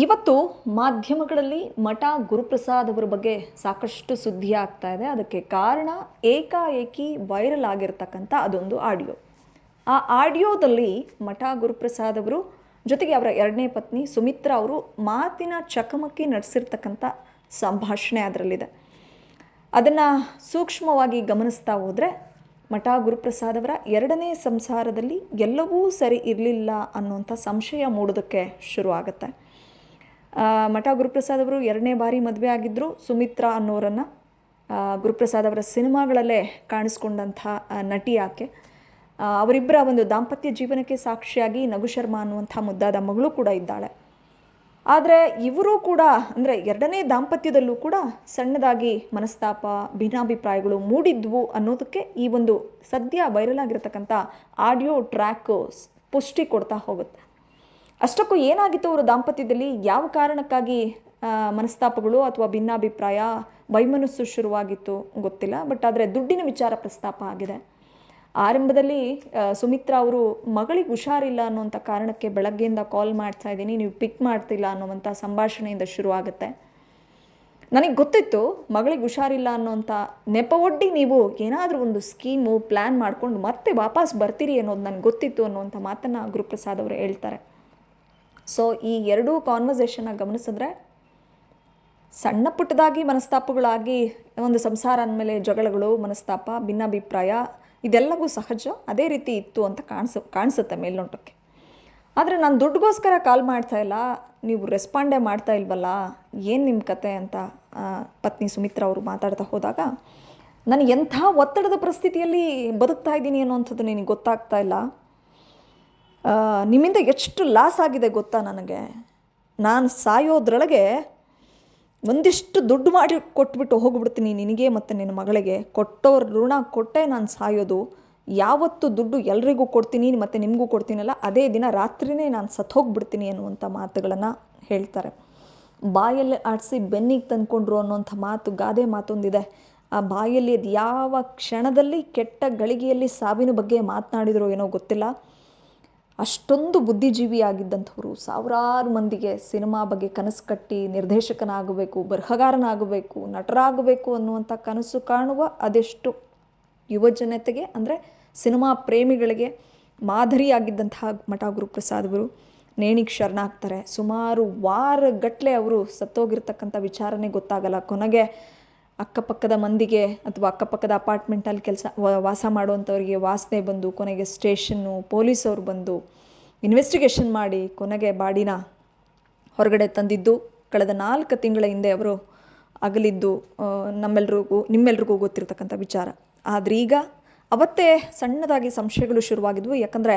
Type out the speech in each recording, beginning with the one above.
ಇವತ್ತು ಮಾಧ್ಯಮಗಳಲ್ಲಿ ಮಠ ಗುರುಪ್ರಸಾದ್ ಅವರ ಬಗ್ಗೆ ಸಾಕಷ್ಟು ಸುದ್ದಿ ಆಗ್ತಾ ಇದೆ. ಅದಕ್ಕೆ ಕಾರಣ ಏಕಾಏಕಿ ವೈರಲ್ ಆಗಿರ್ತಕ್ಕಂಥ ಅದೊಂದು ಆಡಿಯೋ. ಆ ಆಡಿಯೋದಲ್ಲಿ ಮಠ ಗುರುಪ್ರಸಾದ್ ಅವರು ಜೊತೆಗೆ ಅವರ ಎರಡನೇ ಪತ್ನಿ ಸುಮಿತ್ರಾ ಅವರು ಮಾತಿನ ಚಕಮಕಿ ನಡೆಸಿರ್ತಕ್ಕಂಥ ಸಂಭಾಷಣೆ ಅದರಲ್ಲಿದೆ. ಅದನ್ನು ಸೂಕ್ಷ್ಮವಾಗಿ ಗಮನಿಸ್ತಾ ಹೋದರೆ ಮಠ ಗುರುಪ್ರಸಾದ್ ಅವರ ಎರಡನೇ ಸಂಸಾರದಲ್ಲಿ ಎಲ್ಲವೂ ಸರಿ ಇರಲಿಲ್ಲ ಅನ್ನುವಂಥ ಸಂಶಯ ಮೂಡೋದಕ್ಕೆ ಶುರುವಾಗುತ್ತೆ. ಮಠ ಗುರುಪ್ರಸಾದ್ ಅವರು ಎರಡನೇ ಬಾರಿ ಮದುವೆ ಆಗಿದ್ದರು ಸುಮಿತ್ರಾ ಅನ್ನೋರನ್ನು ಗುರುಪ್ರಸಾದ್ ಅವರ ಸಿನಿಮಾಗಳಲ್ಲೇ ಕಾಣಿಸ್ಕೊಂಡಂಥ ನಟಿ ಆಕೆ. ಅವರಿಬ್ಬರ ಒಂದು ದಾಂಪತ್ಯ ಜೀವನಕ್ಕೆ ಸಾಕ್ಷಿಯಾಗಿ ನಗು ಶರ್ಮಾ ಅನ್ನುವಂಥ ಮುದ್ದಾದ ಮಗಳು ಕೂಡ ಇದ್ದಾಳೆ. ಆದರೆ ಇವರು ಕೂಡ, ಅಂದರೆ ಎರಡನೇ ದಾಂಪತ್ಯದಲ್ಲೂ ಕೂಡ ಸಣ್ಣದಾಗಿ ಮನಸ್ತಾಪ, ಭಿನ್ನಾಭಿಪ್ರಾಯಗಳು ಮೂಡಿದ್ವು ಅನ್ನೋದಕ್ಕೆ ಈ ಒಂದು ಸದ್ಯ ವೈರಲ್ ಆಗಿರತಕ್ಕಂಥ ಆಡಿಯೋ ಟ್ರ್ಯಾಕು ಪುಷ್ಟಿ ಕೊಡ್ತಾ ಹೋಗುತ್ತೆ. ಅಷ್ಟಕ್ಕೂ ಏನಾಗಿತ್ತು ಅವರ ದಾಂಪತ್ಯದಲ್ಲಿ? ಯಾವ ಕಾರಣಕ್ಕಾಗಿ ಮನಸ್ತಾಪಗಳು ಅಥವಾ ಭಿನ್ನಾಭಿಪ್ರಾಯ, ವೈಮನಸ್ಸು ಶುರುವಾಗಿತ್ತು ಗೊತ್ತಿಲ್ಲ ಬಟ್ ಆದರೆ ದುಡ್ಡಿನ ವಿಚಾರ ಪ್ರಸ್ತಾಪ ಆಗಿದೆ. ಆರಂಭದಲ್ಲಿ ಸುಮಿತ್ರಾ ಅವರು, ಮಗಳಿಗೆ ಹುಷಾರಿಲ್ಲ ಅನ್ನುವಂಥ ಕಾರಣಕ್ಕೆ ಬೆಳಗ್ಗೆಯಿಂದ ಕಾಲ್ ಮಾಡ್ತಾ ಇದ್ದೀನಿ, ನೀವು ಪಿಕ್ ಮಾಡ್ತಿಲ್ಲ ಅನ್ನುವಂಥ ಸಂಭಾಷಣೆಯಿಂದ ಶುರುವಾಗುತ್ತೆ. ನನಗೆ ಗೊತ್ತಿತ್ತು, ಮಗಳಿಗೆ ಹುಷಾರಿಲ್ಲ ಅನ್ನೋಂಥ ನೆಪ ಒಡ್ಡಿ ನೀವು ಏನಾದರೂ ಒಂದು ಸ್ಕೀಮು ಪ್ಲ್ಯಾನ್ ಮಾಡ್ಕೊಂಡು ಮತ್ತೆ ವಾಪಸ್ ಬರ್ತೀರಿ ಅನ್ನೋದು ನನಗೆ ಗೊತ್ತಿತ್ತು ಅನ್ನುವಂಥ ಮಾತನ್ನು ಗುರುಪ್ರಸಾದ್ ಅವರು ಹೇಳ್ತಾರೆ. ಸೊ ಈ ಎರಡೂ ಕಾನ್ವರ್ಸೇಷನ್ನ ಗಮನಿಸಿದ್ರೆ, ಸಣ್ಣ ಪುಟ್ಟದಾಗಿ ಮನಸ್ತಾಪಗಳಾಗಿ ಒಂದು ಸಂಸಾರ ಅಂದಮೇಲೆ ಜಗಳಗಳು, ಮನಸ್ತಾಪ, ಭಿನ್ನಾಭಿಪ್ರಾಯ, ಇದೆಲ್ಲವೂ ಸಹಜ, ಅದೇ ರೀತಿ ಇತ್ತು ಅಂತ ಕಾಣಿಸ, ಕಾಣಿಸುತ್ತೆ ಮೇಲ್ನೋಟಕ್ಕೆ. ಆದರೆ ನಾನು ದುಡ್ಡುಗೋಸ್ಕರ ಕಾಲ್ ಮಾಡ್ತಾ ಇಲ್ಲ, ನೀವು ರೆಸ್ಪಾಂಡೇ ಮಾಡ್ತಾ ಇಲ್ವಲ್ಲ, ಏನು ನಿಮ್ಮ ಕತೆ ಅಂತ ಪತ್ನಿ ಸುಮಿತ್ರಾ ಅವರು ಮಾತಾಡ್ತಾ ಹೋದಾಗ, ನಾನು ಎಂಥ ಒತ್ತಡದ ಪರಿಸ್ಥಿತಿಯಲ್ಲಿ ಬದುಕ್ತಾ ಇದ್ದೀನಿ ಅನ್ನೋವಂಥದ್ದು ನಿನಗೆ ಗೊತ್ತಾಗ್ತಾ ಇಲ್ಲ. ನಿಮ್ಮಿಂದ ಎಷ್ಟು ಲಾಸ್ ಆಗಿದೆ ಗೊತ್ತಾ ನನಗೆ? ನಾನು ಸಾಯೋದ್ರೊಳಗೆ ಒಂದಿಷ್ಟು ದುಡ್ಡು ಮಾಡಿ ಕೊಟ್ಬಿಟ್ಟು ಹೋಗ್ಬಿಡ್ತೀನಿ ನಿನಗೆ ಮತ್ತು ನಿನ್ನ ಮಗಳಿಗೆ. ಕೊಟ್ಟವ್ರ ಋಣ ಕೊಟ್ಟೆ ನಾನು ಸಾಯೋದು. ಯಾವತ್ತು ದುಡ್ಡು ಎಲ್ರಿಗೂ ಕೊಡ್ತೀನಿ ಮತ್ತು ನಿಮಗೂ ಕೊಡ್ತೀನಲ್ಲ, ಅದೇ ದಿನ ರಾತ್ರಿನೇ ನಾನು ಸತ್ತು ಹೋಗ್ಬಿಡ್ತೀನಿ ಅನ್ನುವಂಥ ಮಾತುಗಳನ್ನು ಹೇಳ್ತಾರೆ. ಬಾಯಲ್ಲಿ ಆಡಿಸಿ ಬೆನ್ನಿಗೆ ತಂದ್ಕೊಂಡ್ರು ಅನ್ನೋಂಥ ಮಾತು, ಗಾದೆ ಮಾತೊಂದಿದೆ. ಆ ಬಾಯಲ್ಲಿ ಅದು ಯಾವ ಕ್ಷಣದಲ್ಲಿ ಕೆಟ್ಟ ಗಳಿಗೆಯಲ್ಲಿ ಸಾವಿನ ಬಗ್ಗೆ ಮಾತನಾಡಿದ್ರು ಏನೋ ಗೊತ್ತಿಲ್ಲ. ಅಷ್ಟೊಂದು ಬುದ್ಧಿಜೀವಿ ಆಗಿದ್ದಂಥವ್ರು ಸಾವಿರಾರು ಮಂದಿಗೆ ಸಿನಿಮಾ ಬಗ್ಗೆ ಕನಸು ಕಟ್ಟಿ ನಿರ್ದೇಶಕನಾಗಬೇಕು, ಬರಹಗಾರನಾಗಬೇಕು, ನಟರಾಗಬೇಕು ಅನ್ನುವಂಥ ಕನಸು ಕಾಣುವ ಅದೆಷ್ಟು ಯುವ ಜನತೆಗೆ ಅಂದರೆ ಸಿನಿಮಾ ಪ್ರೇಮಿಗಳಿಗೆ ಮಾದರಿಯಾಗಿದ್ದಂತಹ ಮಠ ಗುರುಪ್ರಸಾದ್ ಅವರು ನೇಣಿಗೆ ಶರಣಾಗ್ತಾರೆ ಸುಮಾರು ವಾರಗಟ್ಟಲೆ ಅವರು ಸತ್ತೋಗಿರ್ತಕ್ಕಂಥ ವಿಚಾರನೇ ಗೊತ್ತಾಗಲ್ಲ. ಕೊನೆಗೆ ಅಕ್ಕಪಕ್ಕದ ಮಂದಿಗೆ ಅಥವಾ ಅಕ್ಕಪಕ್ಕದ ಅಪಾರ್ಟ್ಮೆಂಟಲ್ಲಿ ಕೆಲಸ ವಾಸ ಮಾಡುವಂಥವ್ರಿಗೆ ವಾಸನೆ ಬಂದು, ಕೊನೆಗೆ ಸ್ಟೇಷನ್ನು ಪೊಲೀಸವ್ರು ಬಂದು ಇನ್ವೆಸ್ಟಿಗೇಷನ್ ಮಾಡಿ ಕೊನೆಗೆ ಬಾಡಿನ ಹೊರಗಡೆ ತಂದಿದ್ದು, ಕಳೆದ ನಾಲ್ಕು ತಿಂಗಳ ಹಿಂದೆ ಅವರು ಅಗಲಿದ್ದು ನಮ್ಮೆಲ್ರಿಗೂ, ನಿಮ್ಮೆಲ್ರಿಗೂ ಗೊತ್ತಿರತಕ್ಕಂಥ ವಿಚಾರ. ಆದರೆ ಈಗ ಅವತ್ತೇ ಸಣ್ಣದಾಗಿ ಸಂಶಯಗಳು ಶುರುವಾಗಿದ್ವು. ಯಾಕಂದರೆ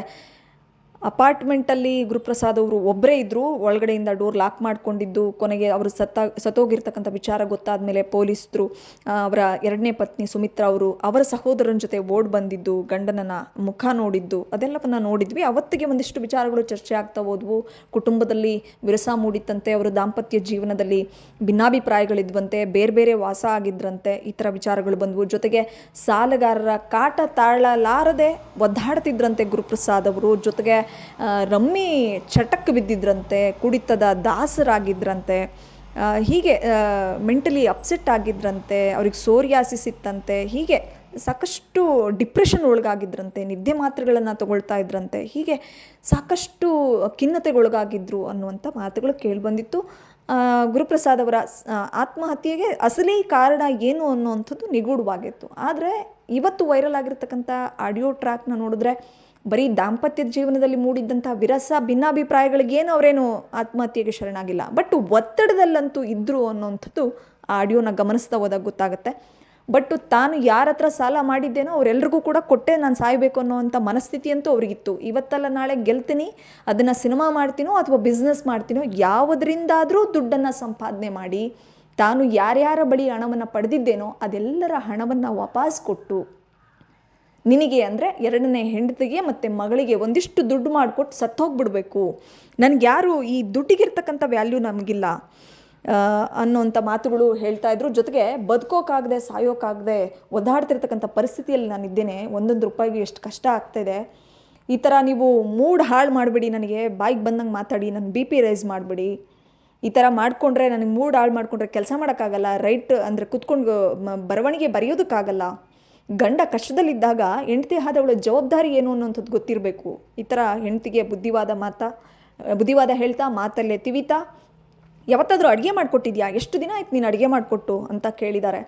ಅಪಾರ್ಟ್ಮೆಂಟಲ್ಲಿ ಗುರುಪ್ರಸಾದ್ ಅವರು ಒಬ್ಬರೇ ಇದ್ದರು ಒಳಗಡೆಯಿಂದ ಡೋರ್ ಲಾಕ್ ಮಾಡ್ಕೊಂಡಿದ್ದು, ಕೊನೆಗೆ ಅವರು ಸತ್ತ, ಸತ್ತೋಗಿರ್ತಕ್ಕಂಥ ವಿಚಾರ ಗೊತ್ತಾದ ಮೇಲೆ ಪೊಲೀಸರು ಅವರ ಎರಡನೇ ಪತ್ನಿ ಸುಮಿತ್ರಾ ಅವರು ಅವರ ಸಹೋದರನ ಜೊತೆ ಓಡ್ ಬಂದಿದ್ದು, ಗಂಡನನ್ನ ಮುಖ ನೋಡಿದ್ದು, ಅದೆಲ್ಲವನ್ನ ನೋಡಿದ್ವಿ. ಅವತ್ತಿಗೆ ಒಂದಿಷ್ಟು ವಿಚಾರಗಳು ಚರ್ಚೆ ಆಗ್ತಾ ಹೋದ್ವು. ಕುಟುಂಬದಲ್ಲಿ ವಿರಸ ಮೂಡಿತ್ತಂತೆ, ಅವರ ದಾಂಪತ್ಯ ಜೀವನದಲ್ಲಿ ಭಿನ್ನಾಭಿಪ್ರಾಯಗಳಿದ್ವಂತೆ, ಬೇರೆ ಬೇರೆ ವಾಸ ಆಗಿದ್ರಂತೆ, ಈ ಥರ ವಿಚಾರಗಳು ಬಂದವು. ಜೊತೆಗೆ ಸಾಲಗಾರರ ಕಾಟ ತಾಳಲಾರದೆ ಒದ್ದಾಡ್ತಿದ್ರಂತೆ ಗುರುಪ್ರಸಾದ್ ಅವರು. ಜೊತೆಗೆ ರಮ್ಮಿ ಚಟಕ್ಕೆ ಬಿದ್ದಿದ್ರಂತೆ ಕುಡಿತದ ದಾಸರಾಗಿದ್ರಂತೆ ಆ, ಹೀಗೆ ಮೆಂಟಲಿ ಅಪ್ಸೆಟ್ ಆಗಿದ್ರಂತೆ ಅವ್ರಿಗೆ ಸೋರಿಯಾಸಿಸ್ ಇತ್ತಂತೆ ಹೀಗೆ ಸಾಕಷ್ಟು ಡಿಪ್ರೆಷನ್ ಒಳಗಾಗಿದ್ರಂತೆ ನಿದ್ದೆ ಮಾತ್ರೆಗಳನ್ನು ತಗೊಳ್ತಾ ಇದ್ರಂತೆ ಹೀಗೆ ಸಾಕಷ್ಟು ಖಿನ್ನತೆಗೊಳಗಾಗಿದ್ರು ಅನ್ನುವಂಥ ಮಾತುಗಳು ಕೇಳಿಬಂದಿತ್ತು. ಗುರುಪ್ರಸಾದ್ ಅವರ ಆತ್ಮಹತ್ಯೆಗೆ ಅಸಲಿ ಕಾರಣ ಏನು ಅನ್ನುವಂಥದ್ದು ನಿಗೂಢವಾಗಿತ್ತು. ಆದರೆ ಇವತ್ತು ವೈರಲ್ ಆಗಿರ್ತಕ್ಕಂಥ ಆಡಿಯೋ ಟ್ರ್ಯಾಕ್ನ ನೋಡಿದ್ರೆ ಬರೀ ದಾಂಪತ್ಯದ ಜೀವನದಲ್ಲಿ ಮೂಡಿದ್ದಂಥ ವಿರಸ ಭಿನ್ನಾಭಿಪ್ರಾಯಗಳಿಗೇನು ಅವರೇನು ಆತ್ಮಹತ್ಯೆಗೆ ಶರಣಾಗಿಲ್ಲ. ಬಟ್ ಒತ್ತಡದಲ್ಲಂತೂ ಇದ್ದರು ಅನ್ನೋಂಥದ್ದು ಆ ಆಡಿಯೋನ ಗಮನಿಸ್ತಾ ಹೋದಾಗ ಗೊತ್ತಾಗುತ್ತೆ. ಬಟ್ ತಾನು ಯಾರ ಹತ್ರ ಸಾಲ ಮಾಡಿದ್ದೇನೋ ಅವರೆಲ್ರಿಗೂ ಕೂಡ ಕೊಟ್ಟೆ ನಾನು ಸಾಯಬೇಕು ಅನ್ನೋವಂಥ ಮನಸ್ಥಿತಿ ಅಂತೂ ಅವ್ರಿಗಿತ್ತು. ಇವತ್ತಲ್ಲ ನಾಳೆ ಗೆಲ್ತೀನಿ, ಅದನ್ನು ಸಿನಿಮಾ ಮಾಡ್ತೀನೋ ಅಥವಾ ಬಿಸ್ನೆಸ್ ಮಾಡ್ತೀನೋ ಯಾವುದರಿಂದಾದರೂ ದುಡ್ಡನ್ನು ಸಂಪಾದನೆ ಮಾಡಿ ತಾನು ಯಾರ್ಯಾರ ಬಳಿ ಹಣವನ್ನು ಪಡೆದಿದ್ದೇನೋ ಅದೆಲ್ಲರ ಹಣವನ್ನು ವಾಪಸ್ ಕೊಟ್ಟು ನಿನಗೆ ಅಂದರೆ ಎರಡನೇ ಹೆಂಡತಿಗೆ ಮತ್ತು ಮಗಳಿಗೆ ಒಂದಿಷ್ಟು ದುಡ್ಡು ಮಾಡಿಕೊಟ್ಟು ಸತ್ತೋಗ್ಬಿಡ್ಬೇಕು. ನನಗೆ ಯಾರು ಈ ದುಡ್ಡಿಗಿರ್ತಕ್ಕಂಥ ವ್ಯಾಲ್ಯೂ ನಮಗಿಲ್ಲ. ಅನ್ನೋಂಥ ಮಾತುಗಳು ಹೇಳ್ತಾ ಇದ್ರು. ಜೊತೆಗೆ ಬದುಕೋಕ್ಕಾಗದೆ ಸಾಯೋಕ್ಕಾಗದೆ ಒದ್ದಾಡ್ತಿರ್ತಕ್ಕಂಥ ಪರಿಸ್ಥಿತಿಯಲ್ಲಿ ನಾನಿದ್ದೇನೆ ಒಂದೊಂದು ರೂಪಾಯಿಗೆ ಎಷ್ಟು ಕಷ್ಟ ಆಗ್ತಾಯಿದೆ ಈ ಥರ ನೀವು ಮೂಡ್ ಹಾಳು ಮಾಡಿಬಿಡಿ ನನಗೆ. ಬಾಯಿಗೆ ಬಂದಂಗೆ ಮಾತಾಡಿ ನನ್ನ ಬಿ ಪಿ ರೈಸ್ ಮಾಡಿಬಿಡಿ. ಈ ಥರ ಮಾಡಿಕೊಂಡ್ರೆ, ನನಗೆ ಮೂಡ್ ಹಾಳು ಮಾಡಿಕೊಂಡ್ರೆ ಕೆಲಸ ಮಾಡೋಕ್ಕಾಗಲ್ಲ. ರೈಟ್ ಅಂದರೆ ಕುತ್ಕೊಂಡು ಬರವಣಿಗೆ ಬರೆಯೋದಕ್ಕಾಗಲ್ಲ. ಗಂಡ ಕಷ್ಟದಲ್ಲಿದ್ದಾಗ ಹೆಂಡತಿ ಆದವಳ ಜವಾಬ್ದಾರಿ ಏನು ಅನ್ನೋಂಥದ್ದು ಗೊತ್ತಿರಬೇಕು. ಈ ಥರ ಹೆಂಡತಿಗೆ ಬುದ್ಧಿವಾದ ಮಾತಾ, ಬುದ್ಧಿವಾದ ಹೇಳ್ತಾ ಮಾತಲ್ಲೇ ತಿವಿತಾ, ಯಾವತ್ತಾದರೂ ಅಡುಗೆ ಮಾಡಿಕೊಟ್ಟಿದ್ಯಾ? ಎಷ್ಟು ದಿನ ಆಯ್ತು ನೀನು ಅಡುಗೆ ಮಾಡಿಕೊಟ್ಟು? ಅಂತ ಕೇಳಿದ್ದಾರೆ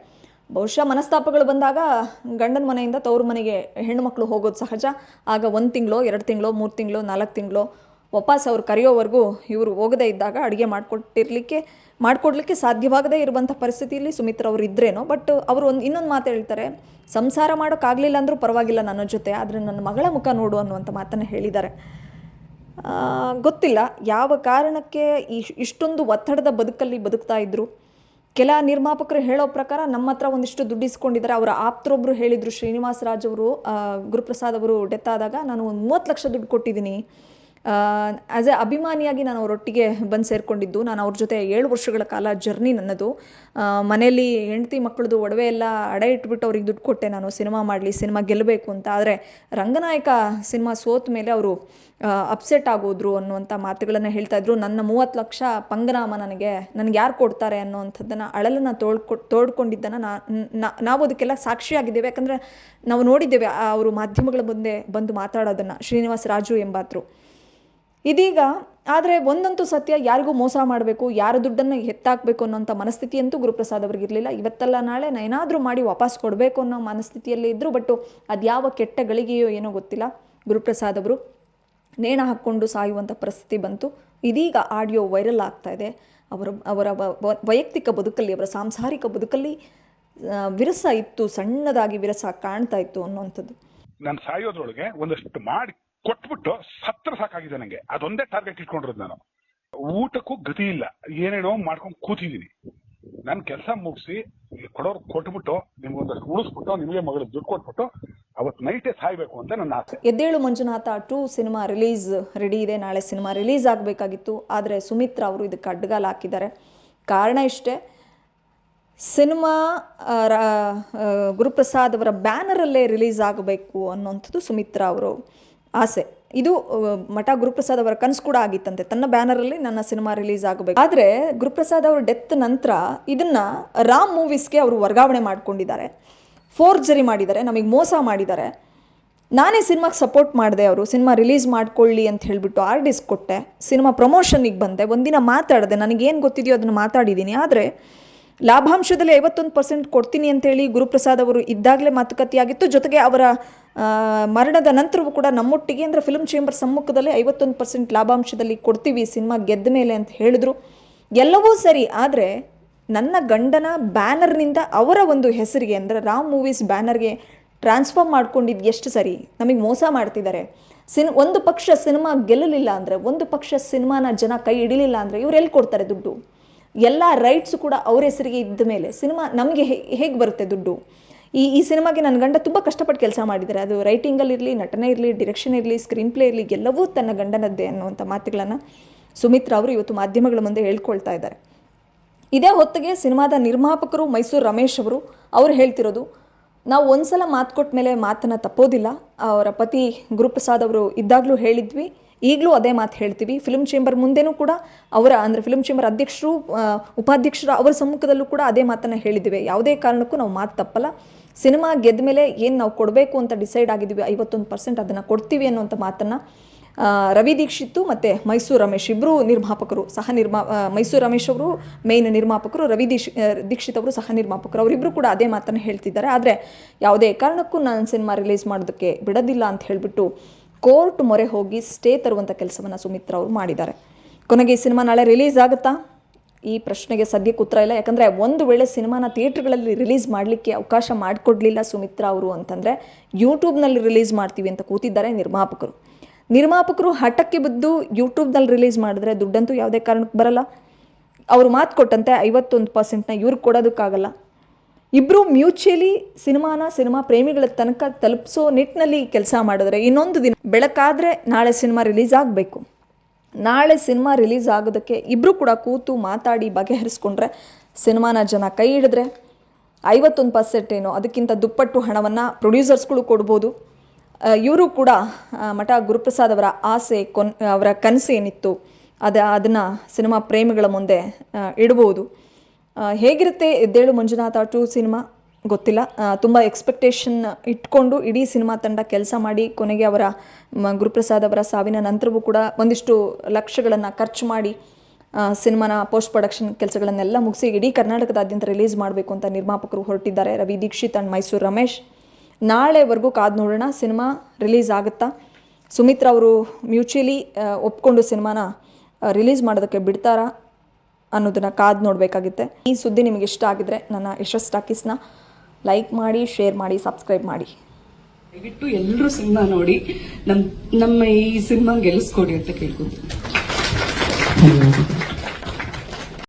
ಬಹುಶಃ ಮನಸ್ತಾಪಗಳು ಬಂದಾಗ ಗಂಡನ ಮನೆಯಿಂದ ತವ್ರ ಮನೆಗೆ ಹೆಣ್ಣುಮಕ್ಳು ಹೋಗೋದು ಸಹಜ. ಆಗ ಒಂದು ತಿಂಗಳು, ಎರಡು ತಿಂಗಳು, ಮೂರು ತಿಂಗಳು, ನಾಲ್ಕು ತಿಂಗಳು ವಾಪಸ್ ಅವ್ರು ಕರೆಯೋವರೆಗೂ ಇವರು ಹೋಗದೇ ಇದ್ದಾಗ ಅಡುಗೆ ಮಾಡಿಕೊಟ್ಟಿರ್ಲಿಕ್ಕೆ, ಮಾಡಿಕೊಡ್ಲಿಕ್ಕೆ ಸಾಧ್ಯವಾಗದೇ ಇರುವಂಥ ಪರಿಸ್ಥಿತಿಯಲ್ಲಿ ಸುಮಿತ್ರ ಅವರು ಇದ್ರೇನೋ ಬಟ್ ಅವರು ಒಂದು ಇನ್ನೊಂದು ಮಾತು ಹೇಳ್ತಾರೆ, ಸಂಸಾರ ಮಾಡೋಕ್ಕಾಗಲಿಲ್ಲ ಅಂದರೂ ಪರವಾಗಿಲ್ಲ ನನ್ನ ಜೊತೆ, ಆದರೆ ನನ್ನ ಮಗಳ ಮುಖ ನೋಡು ಅನ್ನುವಂಥ ಮಾತನ್ನು ಹೇಳಿದ್ದಾರೆ. ಗೊತ್ತಿಲ್ಲ ಯಾವ ಕಾರಣಕ್ಕೆ ಇಷ್ಟೊಂದು ಒತ್ತಡದ ಬದುಕಲ್ಲಿ ಬದುಕ್ತಾ ಇದ್ರು. ಕೆಲ ನಿರ್ಮಾಪಕರು ಹೇಳೋ ಪ್ರಕಾರ ನಮ್ಮ ಹತ್ರ ಒಂದಿಷ್ಟು ದುಡ್ಡು ಇಸ್ಕೊಂಡಿದ್ದಾರೆ. ಅವರ ಆಪ್ತರೊಬ್ಬರು ಹೇಳಿದರು ಶ್ರೀನಿವಾಸ ರಾಜ್ ಅವರು ಗುರುಪ್ರಸಾದ್ ಅವರು ಡೆತ್ ಆದಾಗ ನಾನು ಒಂದು ಮೂವತ್ತು ಲಕ್ಷ ದುಡ್ಡು ಕೊಟ್ಟಿದ್ದೀನಿ. ಆ್ಯಸ್ ಎ ಅಭಿಮಾನಿಯಾಗಿ ನಾನು ಅವರೊಟ್ಟಿಗೆ ಬಂದು ಸೇರಿಕೊಂಡಿದ್ದು, ನಾನು ಅವ್ರ ಜೊತೆ ಏಳು ವರ್ಷಗಳ ಕಾಲ ಜರ್ನಿ ನನ್ನದು. ಮನೆಯಲ್ಲಿ ಹೆಂಡತಿ ಮಕ್ಕಳದು ಒಡವೆ ಎಲ್ಲ ಅಡ ಇಟ್ಬಿಟ್ಟು ಅವ್ರಿಗೆ ದುಡ್ಡು ಕೊಟ್ಟೆ ನಾನು, ಸಿನಿಮಾ ಮಾಡಲಿ, ಸಿನಿಮಾ ಗೆಲ್ಲಬೇಕು ಅಂತ. ಆದರೆ ರಂಗನಾಯಕ ಸಿನಿಮಾ ಸೋತ ಮೇಲೆ ಅವರು ಅಪ್ಸೆಟ್ ಆಗೋದ್ರು ಅನ್ನುವಂಥ ಮಾತುಗಳನ್ನು ಹೇಳ್ತಾ ಇದ್ರು. ನನ್ನ ಮೂವತ್ತು ಲಕ್ಷ ಪಂಗನಾಮ ನನಗೆ ನನಗೆ ಯಾರು ಕೊಡ್ತಾರೆ ಅನ್ನೋವಂಥದ್ದನ್ನು, ಅಳಲನ್ನು ತೋಡ್ಕೊ ತೋಡ್ಕೊಂಡಿದ್ದನ್ನು ನಾವು ಅದಕ್ಕೆಲ್ಲ ಸಾಕ್ಷಿಯಾಗಿದ್ದೇವೆ ಯಾಕಂದರೆ ನಾವು ನೋಡಿದ್ದೇವೆ ಅವರು ಮಾಧ್ಯಮಗಳ ಮುಂದೆ ಬಂದು ಮಾತಾಡೋದನ್ನು, ಶ್ರೀನಿವಾಸ ರಾಜು ಎಂಬಾತರು ಇದೀಗ ಆದರೆ ಒಂದಂತೂ ಸತ್ಯ, ಯಾರಿಗೂ ಮೋಸ ಮಾಡಬೇಕು, ಯಾರ ದುಡ್ಡನ್ನು ಎತ್ತಾಕಬೇಕು ಅನ್ನೋಂಥ ಮನಸ್ಥಿತಿಯಂತೂ ಗುರುಪ್ರಸಾದ್ ಅವ್ರಿಗೆ ಇರಲಿಲ್ಲ. ಇವತ್ತಲ್ಲ ನಾಳೆ ನಾನು ಏನಾದರೂ ಮಾಡಿ ವಾಪಸ್ ಕೊಡಬೇಕು ಅನ್ನೋ ಮನಸ್ಥಿತಿಯಲ್ಲಿ ಇದ್ದರು ಬಟ್ ಅದ್ಯಾವ ಕೆಟ್ಟ ಗಳಿಗೆಯೋ ಏನೋ ಗೊತ್ತಿಲ್ಲ. ಗುರುಪ್ರಸಾದ್ ಅವರು ನೇಣ ಹಾಕ್ಕೊಂಡು ಸಾಯುವಂಥ ಪರಿಸ್ಥಿತಿ ಬಂತು. ಇದೀಗ ಆಡಿಯೋ ವೈರಲ್ ಆಗ್ತಾ ಇದೆ. ಅವರ ಅವರ ವೈಯಕ್ತಿಕ ಬದುಕಲ್ಲಿ, ಅವರ ಸಾಂಸಾರಿಕ ಬದುಕಲ್ಲಿ ವಿರಸ ಇತ್ತು, ಸಣ್ಣದಾಗಿ ವಿರಸ ಕಾಣ್ತಾ ಇತ್ತು ಅನ್ನುವಂಥದ್ದು. ನಾನು ಸಾಯೋದ್ರೊಳಗೆ ಒಂದಷ್ಟು ಮಾಡಿ ಕೊಟ್ಬಿಟ್ಟು ಸತ್ರ ಸಾಕಾಗಿದೆ ನಂಗೆ. ಅದೊಂದೇ ಟಾರ್ಗೆಟ್ ಇಟ್ಕೊಂಡಿರೋದು ನಾನು. ಊಟಕ್ಕೂ ಗತಿ ಇಲ್ಲ. ಏನೇನೋ ಮಾಡ್ಕೊಂಡು ಕೂತಿದ್ದೀನಿ. ನಾನು ಕೆಲಸ ಮುಗಿಸಿ ಕೊಡೋರು ಕೊಟ್ಬಿಟ್ಟು ನಿಮ್ಗೊಂದಷ್ಟು ಉಳಿಸ್ಬಿಟ್ಟು ನಿಮಗೆ ಮಗಳು ದುಡ್ಡು ಕೊಟ್ಬಿಟ್ಟು ಅವತ್ತು ನೈಟೇ ಸಾಯ್ಬೇಕು ಅಂತ ನನ್ನ ಆಸೆ. Eddelu Manjunatha two cinema release ready ಇದೆ. ನಾಳೆ ಸಿನಿಮಾ ರಿಲೀಸ್ ಆಗಬೇಕಾಗಿತ್ತು. ಆದರೆ ಸುಮಿತ್ರಾ ಅವರು ಇದಕ್ಕೆ ಅಡ್ಡಗಾಲ ಹಾಕಿದ್ದಾರೆ. ಕಾರಣ ಇಷ್ಟೇ, ಸಿನಿಮಾ ಗುರುಪ್ರಸಾದ್ ಅವರ ಬ್ಯಾನರಲ್ಲೇ ರಿಲೀಸ್ ಆಗಬೇಕು ಅನ್ನೋಂಥದ್ದು ಸುಮಿತ್ರಾ ಅವರು. ಆಸೆ. ಇದು ಮಠ ಗುರುಪ್ರಸಾದ್ ಅವರ ಕನಸು ಕೂಡ ಆಗಿತ್ತಂತೆ. ತನ್ನ ಬ್ಯಾನರಲ್ಲಿ ನನ್ನ ಸಿನಿಮಾ ರಿಲೀಸ್ ಆಗಬೇಕು. ಆದರೆ, ಗುರುಪ್ರಸಾದ್ ಅವರ ಡೆತ್ ನಂತರ ಇದನ್ನ ರಾಮ್ ಮೂವೀಸ್ಗೆ ಅವರು ವರ್ಗಾವಣೆ ಮಾಡ್ಕೊಂಡಿದ್ದಾರೆ. ಫೋರ್ಜರಿ ಮಾಡಿದ್ದಾರೆ, ನಮಗೆ ಮೋಸ ಮಾಡಿದ್ದಾರೆ. ನಾನೇ ಸಿನಿಮಾಗೆ ಸಪೋರ್ಟ್ ಮಾಡಿದೆ ಅವರು. ಸಿನಿಮಾ ರಿಲೀಸ್ ಮಾಡ್ಕೊಳ್ಳಿ ಅಂತ ಹೇಳಿಬಿಟ್ಟು ಆರ್ ಡಿಸ್ ಕೊಟ್ಟೆ. ಸಿನಿಮಾ ಪ್ರಮೋಷನ್ನಿಗೆ ಬಂದೆ. ಒಂದಿನ ಮಾತಾಡಿದೆ. ನನಗೇನು ಗೊತ್ತಿದೆಯೋ ಅದನ್ನು ಮಾತಾಡಿದ್ದೀನಿ ಆದರೆ, ಲಾಭಾಂಶದಲ್ಲಿ ಐವತ್ತೊಂದು ಪರ್ಸೆಂಟ್ ಕೊಡ್ತೀನಿ ಅಂತೇಳಿ ಗುರುಪ್ರಸಾದ್ ಅವರು ಇದ್ದಾಗಲೇ ಮಾತುಕತೆಯಾಗಿತ್ತು. ಜೊತೆಗೆ ಅವರ ಮರಣದ ನಂತರವೂ ಕೂಡ ನಮ್ಮೊಟ್ಟಿಗೆ ಅಂದರೆ ಫಿಲ್ಮ್ ಚೇಂಬರ್ ಸಮ್ಮುಖದಲ್ಲೇ ಐವತ್ತೊಂದು ಪರ್ಸೆಂಟ್ ಲಾಭಾಂಶದಲ್ಲಿ ಕೊಡ್ತೀವಿ ಸಿನಿಮಾ ಗೆದ್ದ ಮೇಲೆ ಅಂತ ಹೇಳಿದ್ರು. ಎಲ್ಲವೂ ಸರಿ, ಆದರೆ ನನ್ನ ಗಂಡನ ಬ್ಯಾನರ್ನಿಂದ ಅವರ ಒಂದು ಹೆಸರಿಗೆ ಅಂದರೆ ರಾಮ್ ಮೂವೀಸ್ ಬ್ಯಾನರ್ಗೆ ಟ್ರಾನ್ಸ್ಫಾರ್ಮ್ ಮಾಡ್ಕೊಂಡಿದ್ದು ಎಷ್ಟು ಸರಿ? ನಮಗೆ ಮೋಸ ಮಾಡ್ತಿದ್ದಾರೆ ಸಿನ್ ಒಂದು ಪಕ್ಷ ಸಿನಿಮಾ ಗೆಲ್ಲಲಿಲ್ಲ ಅಂದರೆ, ಒಂದು ಪಕ್ಷ ಸಿನಿಮಾನ ಜನ ಕೈ ಹಿಡಿಲಿಲ್ಲ ಅಂದರೆ ಇವ್ರು ಎಲ್ಲಿ ಕೊಡ್ತಾರೆ ದುಡ್ಡು? ಎಲ್ಲ ರೈಟ್ಸು ಕೂಡ ಅವ್ರ ಹೆಸರಿಗೆ ಇದ್ದ ಮೇಲೆ ಸಿನಿಮಾ ನಮಗೆ ಹೇಗೆ ಬರುತ್ತೆ ದುಡ್ಡು? ಈ ಈ ಸಿನಿಮಾಗೆ ನನ್ನ ಗಂಡ ತುಂಬ ಕಷ್ಟಪಟ್ಟು ಕೆಲಸ ಮಾಡಿದ್ದಾರೆ ಅದು ರೈಟಿಂಗಲ್ಲಿರಲಿ ನಟನೆ ಇರಲಿ ಡಿರೆಕ್ಷನ್ ಇರಲಿ ಸ್ಕ್ರೀನ್ ಪ್ಲೇ ಇರಲಿ, ಎಲ್ಲವೂ ತನ್ನ ಗಂಡನದ್ದೇ ಅನ್ನುವಂಥ ಮಾತುಗಳನ್ನು ಸುಮಿತ್ರಾ ಅವರು ಇವತ್ತು ಮಾಧ್ಯಮಗಳ ಮುಂದೆ ಹೇಳ್ಕೊಳ್ತಾ ಇದ್ದಾರೆ. ಇದೇ ಹೊತ್ತಿಗೆ ಸಿನಿಮಾದ ನಿರ್ಮಾಪಕರು ಮೈಸೂರು ರಮೇಶ್ ಅವರು, ಅವ್ರು ಹೇಳ್ತಿರೋದು, ನಾವು ಒಂದ್ಸಲ ಮಾತು ಕೊಟ್ಟ ಮೇಲೆ ಮಾತನ್ನು ತಪ್ಪೋದಿಲ್ಲ. ಅವರ ಪತಿ ಗುರುಪ್ರಸಾದ್ ಅವರು ಇದ್ದಾಗಲೂ ಹೇಳಿದ್ವಿ, ಈಗಲೂ ಅದೇ ಮಾತು ಹೇಳ್ತೀವಿ. ಫಿಲ್ಮ್ ಚೇಂಬರ್ ಮುಂದೆನೂ ಕೂಡ ಅವರ, ಅಂದರೆ ಫಿಲ್ಮ್ ಚೇಂಬರ್ ಅಧ್ಯಕ್ಷರು ಉಪಾಧ್ಯಕ್ಷರು ಅವರ ಸಮ್ಮುಖದಲ್ಲೂ ಕೂಡ ಅದೇ ಮಾತನ್ನು ಹೇಳಿದ್ದೇವೆ ಯಾವುದೇ ಕಾರಣಕ್ಕೂ ನಾವು ಮಾತು ತಪ್ಪಲ್ಲ. ಸಿನಿಮಾ ಗೆದ್ದ ಮೇಲೆ ಏನು ನಾವು ಕೊಡಬೇಕು ಅಂತ ಡಿಸೈಡ್ ಆಗಿದ್ದೀವಿ ಐವತ್ತೊಂದು ಪರ್ಸೆಂಟ್ ಅದನ್ನು ಕೊಡ್ತೀವಿ ಅನ್ನುವಂಥ ಮಾತನ್ನು ರವಿ ದೀಕ್ಷಿತ್ತು ಮತ್ತು ಮೈಸೂರು ರಮೇಶ್ ಇಬ್ಬರು ನಿರ್ಮಾಪಕರು ಸಹ ನಿರ್ಮಾ ಮೈಸೂರು ರಮೇಶ್ ಅವರು ಮೇನ್ ನಿರ್ಮಾಪಕರು, ರವಿ ದೀಕ್ಷ ದೀಕ್ಷಿತ್ ಅವರು ಸಹ ನಿರ್ಮಾಪಕರು ಅವರಿಬ್ಬರು ಕೂಡ ಅದೇ ಮಾತನ್ನು ಹೇಳ್ತಿದ್ದಾರೆ. ಆದರೆ ಯಾವುದೇ ಕಾರಣಕ್ಕೂ ನಾನು ಸಿನಿಮಾ ರಿಲೀಸ್ ಮಾಡೋದಕ್ಕೆ ಬಿಡೋದಿಲ್ಲ ಅಂತ ಹೇಳಿಬಿಟ್ಟು ಕೋರ್ಟ್ ಮೊರೆ ಹೋಗಿ ಸ್ಟೇ ತರುವಂಥ ಕೆಲಸವನ್ನು ಸುಮಿತ್ರಾ ಅವರು ಮಾಡಿದ್ದಾರೆ. ಕೊನೆಗೆ ಈ ಸಿನಿಮಾ ನಾಳೆ ರಿಲೀಸ್ ಆಗುತ್ತಾ? ಈ ಪ್ರಶ್ನೆಗೆ ಸದ್ಯಕ್ಕೆ ಉತ್ತರ ಇಲ್ಲ. ಯಾಕಂದರೆ ಒಂದು ವೇಳೆ ಸಿನಿಮಾನ ಥಿಯೇಟ್ರ್ಗಳಲ್ಲಿ ರಿಲೀಸ್ ಮಾಡಲಿಕ್ಕೆ ಅವಕಾಶ ಮಾಡಿಕೊಡ್ಲಿಲ್ಲ ಸುಮಿತ್ರಾ ಅವರು ಅಂತಂದರೆ ಯೂಟ್ಯೂಬ್ನಲ್ಲಿ ರಿಲೀಸ್ ಮಾಡ್ತೀವಿ ಅಂತ ಕೂತಿದ್ದಾರೆ ನಿರ್ಮಾಪಕರು. ನಿರ್ಮಾಪಕರು ಹಠಕ್ಕೆ ಬಿದ್ದು ಯೂಟ್ಯೂಬ್ನಲ್ಲಿ ರಿಲೀಸ್ ಮಾಡಿದ್ರೆ ದುಡ್ಡಂತೂ ಯಾವುದೇ ಕಾರಣಕ್ಕೆ ಬರಲ್ಲ. ಅವರು ಮಾತು ಕೊಟ್ಟಂತೆ ಐವತ್ತೊಂದು ಪರ್ಸೆಂಟ್ನ ಇವ್ರಿಗೆ ಕೊಡೋದಕ್ಕಾಗಲ್ಲ. ಇಬ್ಬರು ಮ್ಯೂಚುವಲಿ ಸಿನಿಮಾನ, ಸಿನಿಮಾ ಪ್ರೇಮಿಗಳ ತನಕ ತಲುಪಿಸೋ ನಿಟ್ಟಿನಲ್ಲಿ ಕೆಲಸ ಮಾಡಿದ್ರೆ ಇನ್ನೊಂದು ದಿನ ಬೆಳಕಾದರೆ ನಾಳೆ ಸಿನಿಮಾ ರಿಲೀಸ್ ಆಗಬೇಕು. ನಾಳೆ ಸಿನಿಮಾ ರಿಲೀಸ್ ಆಗೋದಕ್ಕೆ ಇಬ್ಬರು ಕೂಡ ಕೂತು ಮಾತಾಡಿ ಬಗೆಹರಿಸ್ಕೊಂಡ್ರೆ ಸಿನಿಮಾನ ಜನ ಕೈ ಹಿಡಿದ್ರೆ ಐವತ್ತೊಂದು ಪರ್ಸೆಂಟ್ ಏನೋ, ಅದಕ್ಕಿಂತ ದುಪ್ಪಟ್ಟು ಹಣವನ್ನು ಪ್ರೊಡ್ಯೂಸರ್ಸ್ಗಳು ಕೊಡ್ಬೋದು. ಇವರು ಕೂಡ ಮಠ ಗುರುಪ್ರಸಾದ್ ಅವರ ಆಸೆ ಕೊನ್, ಅವರ ಕನಸು ಏನಿತ್ತು, ಅದ, ಅದನ್ನು ಸಿನಿಮಾ ಪ್ರೇಮಿಗಳ ಮುಂದೆ ಇಡ್ಬೋದು. ಹೇಗಿರುತ್ತೆ ಎದ್ದೇಳು ಮಂಜುನಾಥ ಟು ಸಿನಿಮಾ? ಗೊತ್ತಿಲ್ಲ. ತುಂಬ ಎಕ್ಸ್ಪೆಕ್ಟೇಷನ್ ಇಟ್ಕೊಂಡು ಇಡೀ ಸಿನಿಮಾ ತಂಡ ಕೆಲಸ ಮಾಡಿ ಕೊನೆಗೆ ಅವರ ಮ, ಗುರುಪ್ರಸಾದ್ ಅವರ ಸಾವಿನ ನಂತರವೂ ಕೂಡ ಒಂದಿಷ್ಟು ಲಕ್ಷಗಳನ್ನು ಖರ್ಚು ಮಾಡಿ ಸಿನಿಮಾನ ಪೋಸ್ಟ್ ಪ್ರೊಡಕ್ಷನ್ ಕೆಲಸಗಳನ್ನೆಲ್ಲ ಮುಗಿಸಿ ಇಡೀ ಕರ್ನಾಟಕದಾದ್ಯಂತ ರಿಲೀಸ್ ಮಾಡಬೇಕು ಅಂತ ನಿರ್ಮಾಪಕರು ಹೊರಟಿದ್ದಾರೆ. ರವಿ ದೀಕ್ಷಿತ್ ಆ್ಯಂಡ್ ಮೈಸೂರು ರಮೇಶ್. ನಾಳೆವರೆಗೂ ಕಾದು ನೋಡೋಣ. ಸಿನಿಮಾ ರಿಲೀಸ್ ಆಗುತ್ತಾ? ಸುಮಿತ್ರ ಅವರು ಮ್ಯೂಚುಲಿ ಒಪ್ಕೊಂಡು ಸಿನಿಮಾನ ರಿಲೀಸ್ ಮಾಡೋದಕ್ಕೆ ಬಿಡ್ತಾರಾ ಅನ್ನೋದನ್ನು ಕಾದು ನೋಡಬೇಕಾಗುತ್ತೆ. ಈ ಸುದ್ದಿ ನಿಮಗೆ ಇಷ್ಟ ಆಗಿದ್ರೆ ನನ್ನ ಯಶಸ್ ಟಾಕೀಸ್ನ ಲೈಕ್ ಮಾಡಿ ಶೇರ್ ಮಾಡಿ ಸಬ್ಸ್ಕ್ರೈಬ್ ಮಾಡಿ. ದಯವಿಟ್ಟು ಎಲ್ಲರೂ ಸಿನಿಮಾ ನೋಡಿ. ನಮ್ಮ ನಮ್ಮ ಈ ಸಿನಿಮಾ ಗೆಲ್ಲಿಸ್ಕೊಡಿ ಅಂತ ಕೇಳ್ಕೊತೀನಿ. ಧನ್ಯವಾದ